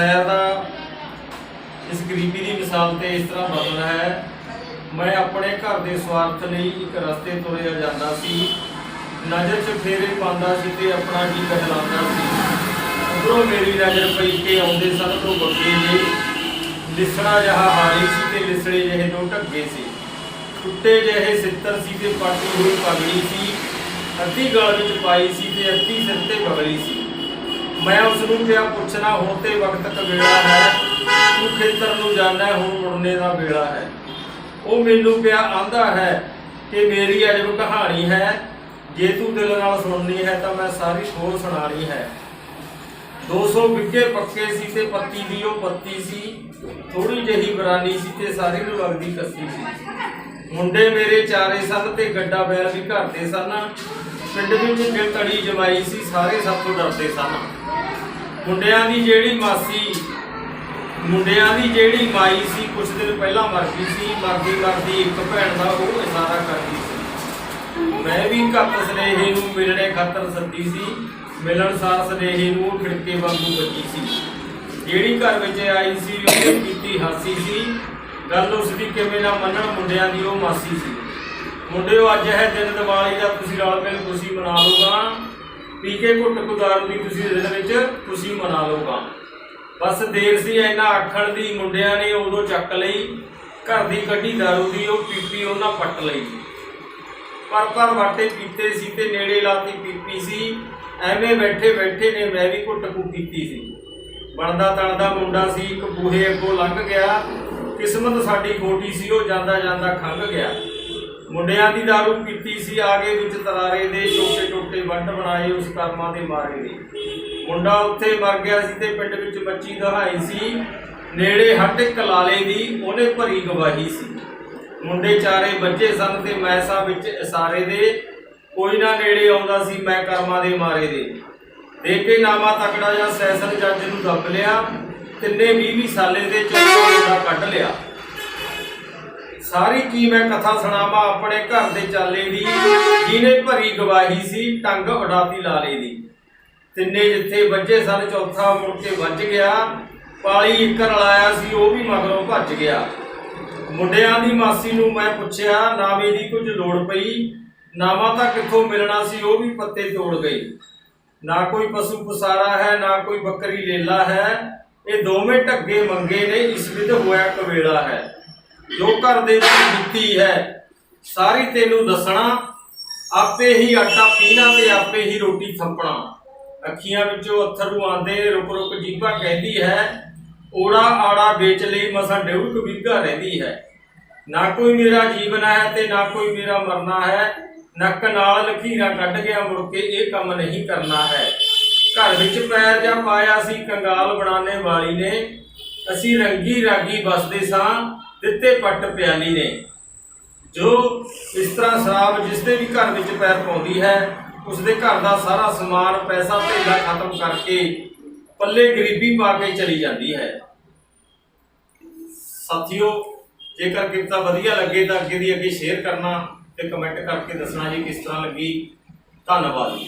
ਸੈਰ ਦਾ ਇਸ ਗਰੀਬੀ ਦੀ ਮਿਸਾਲ ਤੇ ਇਸ ਤਰ੍ਹਾਂ ਬਦਲ ਹੈ। ਮੈਂ ਆਪਣੇ ਘਰ ਦੇ ਸਵਾਰਥ ਲਈ ਇੱਕ ਰਸਤੇ ਤੁਰਿਆ ਜਾਂਦਾ ਸੀ। ਨਜ਼ਰ 'ਚ ਫੇਰੇ ਪਾਉਂਦਾ ਸੀ ਤੇ ਆਪਣਾ ਜੀ ਕਦਲਾਉਂਦਾ ਸੀ। ਉਧਰੋਂ ਮੇਰੀ ਨਜ਼ਰ ਪਈ ਕਿ ਆਉਂਦੇ ਸਨ ਤੋਂ ਬੱਗੇ ਜੇ। ਲਿਸਣਾ ਜਹਾ ਹਾਰੀ ਸੀ ਤੇ ਲਿਸੜੇ ਜਿਹੇ ਦੋ ਢੱਗੇ ਸੀ। ਟੁੱਟੇ ਜਿਹੇ ਸਿੱਤਰ ਸੀ ਤੇ ਪਾਟੀ ਹੋਈ ਪਗੜੀ ਸੀ। ਅੱਧੀ ਗਲ ਵਿੱਚ ਪਾਈ ਸੀ ਤੇ ਅੱਧੀ ਸਿਰ ਤੇ ਬਗੜੀ ਸੀ। ਮੈਂ ਉਸ ਨੂੰ ਕਿਹਾ, ਪੁੱਛਣਾ, ਹੁਣ ਤੇ ਵਕਤ ਕਵੇਲਾ ਹੈ। ਤੂੰ ਖੇਤਰ ਨੂੰ ਜਾਣਾ ਹੁਣ ਮੁੜਨੇ ਦਾ ਵੇਲਾ ਹੈ। ਉਹ ਮੈਨੂੰ ਪਿਆ ਆਂਦਾ ਹੈ ਕਿ ਮੇਰੀ ਅਜਬ ਕਹਾਣੀ ਹੈ। ਜੇ ਤੂੰ ਦਿਲ ਨਾਲ ਸੁਣਨੀ ਹੈ, ਤਾਂ ਮੈਂ ਸਾਰੀ ਖੋਲ ਸੁਣਾਣੀ ਹੈ। 200 ਵਿੱਗੇ ਪੱਕੇ ਸੀ ਤੇ ਪੱਤੀ ਦੀ ਉਹ ਪੱਤੀ ਸੀ। ਥੋੜੀ ਜਿਹੀ ਬਰਾਨੀ ਸੀ ਤੇ ਸਾਰੀ ਨੂੰ ਲੱਗਦੀ ਕੱਸੀ ਸੀ। ਮੁੰਡੇ ਮੇਰੇ ਚਾਰੇ ਸਨ ਤੇ ਗੱਡਾ ਬੈਲ ਵੀ ਘਰ ਦੇ ਸਨ। ਪਿੰਡ ਵਿੱਚ ਜੇ ਤੜੀ ਜਮਾਈ ਸੀ, ਸਾਰੇ ਸਭ ਤੋਂ ਡਰਦੇ ਸਨ। ਮੁੰਡਿਆਂ ਦੀ ਜਿਹੜੀ ਮਾਸੀ, ਮੁੰਡਿਆਂ ਦੀ ਜਿਹੜੀ ਮਾਈ ਸੀ ਕੁਝ ਦਿਨ ਪਹਿਲਾਂ ਮਰ ਗਈ ਸੀ, ਮਰਦੀ ਮਰਦੀ ਇੱਕ ਭੈਣ ਦਾ ਉਹ ਇਸ਼ਾਰਾ ਕਰਦੀ ਸੀ। ਮੈਂ ਵੀ ਘੱਟ ਸਨੇਹੀ ਨੂੰ ਮਿਲਣੇ ਖਾਤਰ ਸੱਦੀ ਸੀ, ਮਿਲਣ ਸਾਰ ਸਨੇਹੀ ਨੂੰ ਖਿੜਕੇ ਵਾਂਗੂ ਬੱਜੀ ਸੀ। ਜਿਹੜੀ ਘਰ ਵਿੱਚ ਆਈ ਸੀ ਉਹਨੇ ਕੀਤੀ ਹਾਸੀ ਸੀ। ਗੱਲ ਉਸ ਦੀ ਕਿਵੇਂ ਨਾ ਮੰਨਣ ਮੁੰਡਿਆਂ ਦੀ ਉਹ ਮਾਸੀ ਸੀ। ਮੁੰਡਿਓ, ਅੱਜ ਹੈ ਦਿਨ ਦੀਵਾਲੀ ਦਾ ਤੁਸੀਂ ਰਲ ਮਿਲ ਖੁਸ਼ੀ ਮਨਾ ਲਓਗਾ ਪੀਕੇ ਘੁੱਟ ਕੁਦਾਰੂ ਦੀ ਤੁਸੀਂ ਦਿਨ ਵਿੱਚ ਖੁਸ਼ੀ ਮਨਾ ਲਓਗਾ ਬਸ ਦੇਰ ਸੀ ਇਹਨਾਂ ਆਖਣ ਦੀ, ਮੁੰਡਿਆਂ ਨੇ ਉਦੋਂ ਚੱਕ ਲਈ। ਘਰ ਦੀ ਕੱਢੀ ਦਾਰੂ ਦੀ, ਉਹ ਪੀਪੀ ਉਹਨਾਂ ਪੱਟ ਲਈ। ਪਰ ਪਰ ਵਾਟੇ ਪੀਤੇ ਸੀ ਤੇ ਨੇੜੇ ਲਾਤੀ ਪੀਪੀ ਸੀ। ਐਵੇਂ ਬੈਠੇ ਬੈਠੇ ਨੇ, ਮੈਂ ਵੀ ਘੁੱਟ ਕੁ ਕੀਤੀ ਸੀ। ਬਣਦਾ ਤਣਦਾ ਮੁੰਡਾ ਸੀ, ਇੱਕ ਬੂਹੇ ਅੱਗੋਂ ਲੰਘ ਗਿਆ। ਕਿਸਮਤ ਸਾਡੀ ਖੋਟੀ ਸੀ, ਉਹ ਜਾਂਦਾ ਜਾਂਦਾ ਖੰਘ ਗਿਆ। ਮੁੰਡਿਆਂ ਦੀ ਦਾਰੂ ਪੀਤੀ ਸੀ, ਆਗੇ ਵਿੱਚ ਤਰਾਰੇ ਦੇ ਛੋਟੇ ਛੋਟੇ ਵੱਟ ਬਣਾਏ ਉਸ ਕਰਮਾਂ ਦੇ ਮਾਰੇ ਨੇ। ਮੁੰਡਾ ਉੱਥੇ ਮਰ ਗਿਆ ਸੀ ਤੇ ਪਿੰਡ ਵਿੱਚ ਬੱਚੀ ਦਹਾਈ ਸੀ। ਨੇੜੇ ਹੱਟ ਕਲਾਲੇ ਦੀ ਉਹਨੇ ਭਰੀ ਗਵਾਹੀ ਸੀ। ਮੁੰਡੇ ਚਾਰੇ ਬੱਚੇ ਸਨ ਤੇ ਮੈਸਾ ਵਿੱਚ ਇਸਾਰੇ ਦੇ। ਕੋਈ ਨਾ ਨੇੜੇ ਆਉਂਦਾ ਸੀ, ਮੈਂ ਕਰਮਾਂ ਦੇ ਮਾਰੇ ਦੇ। ਦੇ ਕੇ ਨਾਮਾ ਤਕੜਾ ਜਾਂ ਸੈਸਨ ਜੱਜ ਨੂੰ ਦੱਬ ਲਿਆ। ਤਿੰਨੇ 20 20 ਸਾਲੇ ਦੇ ਚੋਂ ਮੁੰਡਾ ਕੱਢ ਲਿਆ। ਸਾਰੀ ਕੀ ਮੈਂ ਕਥਾ ਸੁਣਾਵਾਂ, ਆਪਣੇ ਘਰ ਦੇ ਚਾਲੇ ਦੀ, ਜਿਹਨੇ ਭਰੀ ਗਵਾਹੀ ਸੀ, ਟੰਗ ਉਡਾਤੀ ਲਾਲੇ ਦੀ। ਤਿੰਨੇ ਜਿੱਥੇ ਵੱਜੇ ਸਨ, ਚੌਥਾ ਮੁੜ ਕੇ ਵੱਜ ਗਿਆ। ਪਾਲੀ ਇੱਕ ਰਲਾਇਆ ਸੀ, ਉਹ ਵੀ ਮਗਰੋਂ ਭੱਜ ਗਿਆ। ਮੁੰਡਿਆਂ ਦੀ ਮਾਸੀ ਨੂੰ ਮੈਂ ਪੁੱਛਿਆ, ਨਾਵੇ ਦੀ ਕੁਝ ਲੋੜ ਪਈ? ਨਾਵਾ ਤਾਂ ਕਿੱਥੋਂ ਮਿਲਣਾ ਸੀ, ਉਹ ਵੀ ਪੱਤੇ ਤੋੜ ਗਈ। ਨਾ ਕੋਈ ਪਸ਼ੂ ਪਸਾਰਾ ਹੈ, ਨਾ ਕੋਈ ਬੱਕਰੀ ਲੇਲਾ ਹੈ। ਇਹ ਦੋਵੇਂ ਢੱਗੇ ਮੰਗੇ ਨੇ, ਇਸ ਵਿਦ ਹੋਇਆ ਕਵੇਲਾ ਹੈ। ਜੋ ਘਰ ਦੇ ਵਿੱਚ ਦਿੱਤੀ ਹੈ, ਸਾਰੀ ਤੈਨੂੰ ਦੱਸਣਾ, ਆਪੇ ਹੀ ਆਟਾ ਪੀਣਾ ਤੇ ਆਪੇ ਹੀ ਰੋਟੀ ਥੱਪਣਾ। ਅੱਖੀਆਂ ਵਿੱਚੋਂ ਅੱਥਰੂ ਆਂਦੇ ਰੁਕ ਰੁਕ ਜੀਭਾ ਕਹਿੰਦੀ ਹੈ, ਓੜਾ ਆੜਾ ਵੇਚ ਲਈ ਮਸਾ ਡੇਢ ਕੁ ਰਹਿੰਦੀ ਹੈ। ਨਾ ਕੋਈ ਮੇਰਾ ਜੀਵਨ ਹੈ ਤੇ ਨਾ ਕੋਈ ਮੇਰਾ ਮਰਨਾ ਹੈ ਨੱਕ ਨਾਲ ਲਕੀਰਾਂ ਕੱਢ ਗਿਆ ਮੁੜ ਕੇ ਇਹ ਕੰਮ ਨਹੀਂ ਕਰਨਾ ਹੈ। ਘਰ ਵਿੱਚ ਪੈਰ ਜਾਂ ਪਾਇਆ ਸੀ, ਕੰਗਾਲ ਬਣਾਉਣੇ ਵਾਲੀ ਨੇ, ਅਸੀਂ ਰੰਗੀ ਰਾਗੀ ਬਸਦੇ ਸਾਂ ਦਿੱਤੇ ਪੱਟ ਪਿਆਲੀ ਨੇ, ਜੋ ਇਸ ਤਰ੍ਹਾਂ ਸ਼ਰਾਬ ਜਿਸ ਦੇ ਵੀ ਘਰ ਵਿੱਚ ਪੈਰ ਪਾਉਂਦੀ ਹੈ ਉਸ ਦੇ ਘਰ ਦਾ ਸਾਰਾ ਸਮਾਨ ਪੈਸਾ ਧੇਲਾ ਖਤਮ ਕਰਕੇ ਪੱਲੇ ਗਰੀਬੀ ਪਾ ਕੇ ਚਲੀ ਜਾਂਦੀ ਹੈ। ਸਾਥੀਓ, ਜੇਕਰ ਕਿਰਤਾ ਵਧੀਆ ਲੱਗੇ ਤਾਂ ਅੱਗੇ ਦੀ ਅੱਗੇ ਸ਼ੇਅਰ ਕਰਨਾ ਤੇ ਕਮੈਂਟ ਕਰਕੇ ਦੱਸਣਾ ਜੀ ਕਿਸ ਤਰ੍ਹਾਂ ਲੱਗੀ। ਧੰਨਵਾਦ।